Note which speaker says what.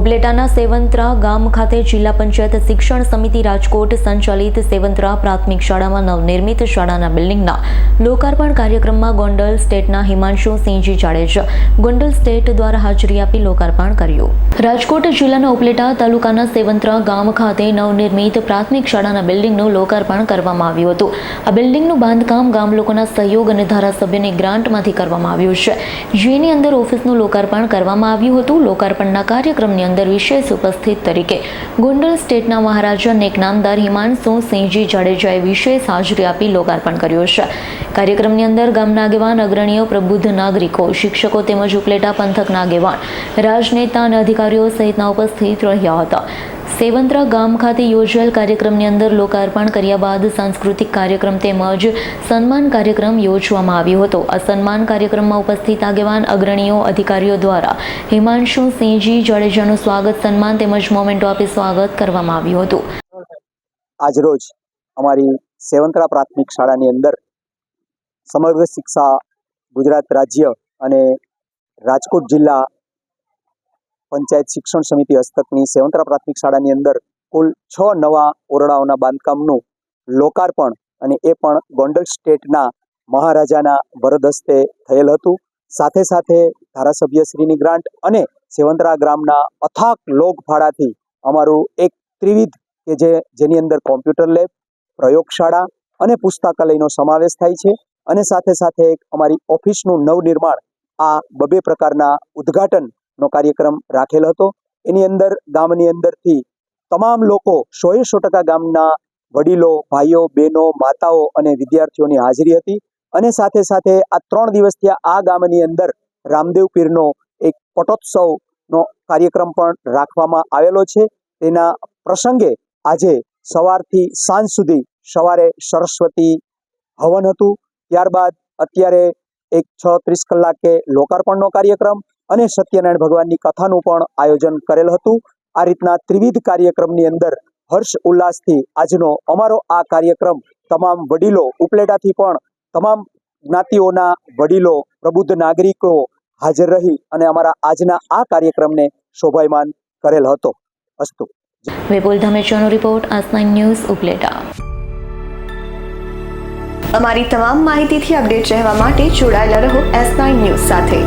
Speaker 1: ઉપલેટાના સેવંત્રા ગામ ખાતે જિલ્લા પંચાયત શિક્ષણ સમિતિ રાજકોટ સંચાલિત સેવંત્રા પ્રાથમિક શાળામાં નવનિર્મિત શાળાના બિલ્ડિંગના લોકાર્પણ કાર્યક્રમમાં ગોંડલ સ્ટેટના હિમાંશુ સિંહજી જાડેજા ગોંડલ સ્ટેટ દ્વારા હાજરી આપી લોકાર્પણ કર્યું. રાજકોટ જિલ્લાના ઉપલેટા તાલુકાના સેવંત્રા ગામ ખાતે નવનિર્મિત પ્રાથમિક શાળાના બિલ્ડિંગનું લોકાર્પણ કરવામાં આવ્યું હતું. આ બિલ્ડિંગનું બાંધકામ ગામ લોકોના સહયોગ અને ધારાસભ્યની ગ્રાન્ટમાંથી કરવામાં આવ્યું છે. જેની અંદર ઓફિસનું લોકાર્પણ કરવામાં આવ્યું હતું. લોકાર્પણના કાર્યક્રમની અંદર વિશેષ ઉપસ્થિત તરીકે. ગોંડલ સ્ટેટના મહારાજા નેકનામદાર હિમાંશુ સિંહજી જાડેજાએ વિશેષ હાજરી આપી લોકાર્પણ કર્યું છે. કાર્યક્રમની અંદર ગામના આગેવાન, અગ્રણીઓ, પ્રબુદ્ધ નાગરિકો, શિક્ષકો તેમજ ઉપલેટા પંથકના આગેવાન, રાજનેતા અને અધિકારીઓ સહિતના ઉપસ્થિત રહ્યા હતા. સેવંત્રા ગામ ખાતે યોજાયેલ કાર્યક્રમની અંદર લોકાર્પણ કર્યા બાદ સાંસ્કૃતિક કાર્યક્રમ તેમજ સન્માન કાર્યક્રમ યોજવામાં આવ્યો હતો. આ સન્માન કાર્યક્રમમાં ઉપસ્થિત આગેવાન, અગ્રણીઓ, અધિકારીઓ દ્વારા હિમાંશુ સિંહજી, જાડેજાનું સ્વાગત, સન્માન તેમજ મોમેન્ટો આપી સ્વાગત કરવામાં આવ્યું હતું.
Speaker 2: આજરોજ અમારી સેવંતરા પ્રાથમિક શાળાની અંદર સમગ્ર શિક્ષા ગુજરાત રાજ્ય અને રાજકોટ જિલ્લા પંચાયત શિક્ષણ સમિતિ હસ્તકની સેવંતરા પ્રાથમિક શાળાની અંદર કુલ છ નવા ઓરડાઓના બાંધકામનું લોકાર્પણ અને એ પણ ગોંડલ સ્ટેટના મહારાજાના વરદ હસ્તે થયેલ હતું. સાથે સાથે ધારાસભ્યશ્રીની ગ્રાન્ટ અને સેવંતરા ગ્રામના અથાક લોક ફાળાથી અમારું એક ત્રિવિધ કે જે જેની અંદર કોમ્પ્યુટર લેબ, પ્રયોગશાળા અને પુસ્તકાલયનો સમાવેશ થાય છે. અને સાથે સાથે એક અમારી ઓફિસનું નવનિર્માણ આ બબે પ્રકારના ઉદ્ઘાટનનો કાર્યક્રમ રાખેલ હતો. એની અંદર ગામની અંદરથી તમામ લોકો સોએ સો ટકા ગામના વડીલો, ભાઈઓ, બહેનો, માતાઓ અને વિદ્યાર્થીઓની હાજરી હતી અને સાથે સાથે આ ત્રણ દિવસથી આ ગામની અંદર રામદેવ પીરનો એક પટોત્સવનો કાર્યક્રમ પણ રાખવામાં આવેલો છે. તેના પ્રસંગે આજે સવારથી સાંજ સુધી સવારે સરસ્વતી હવન હતું. ત્યારબાદ અત્યારે એક છ ત્રીસ કલાકે લોકાર્પણનો કાર્યક્રમ અને સત્યનારાયણ ભગવાનની કથાનું પણ આયોજન કરેલ હતું. આ રીતના ત્રિવિધ કાર્યક્રમની અંદર હર્ષ ઉલ્લાસથી આજનો અમારો આ કાર્યક્રમ તમામ વડીલો ઉપલેટાથી પણ તમામ જ્ઞાતિઓના વડીલો પ્રબુદ્ધ નાગરિકો હાજર રહી અને અમારા આજના આ કાર્યક્રમને શોભાયમાન કરેલ હતો. અસ્તુ.
Speaker 1: વિપુલ ધમેચાનો રિપોર્ટ આસ ન્યૂઝ ઉપલેટા.
Speaker 3: અમારી તમામ માહિતીથી અપડેટ રહેવા માટે જોડાયેલા રહો એસ નાઇન ન્યૂઝ સાથે.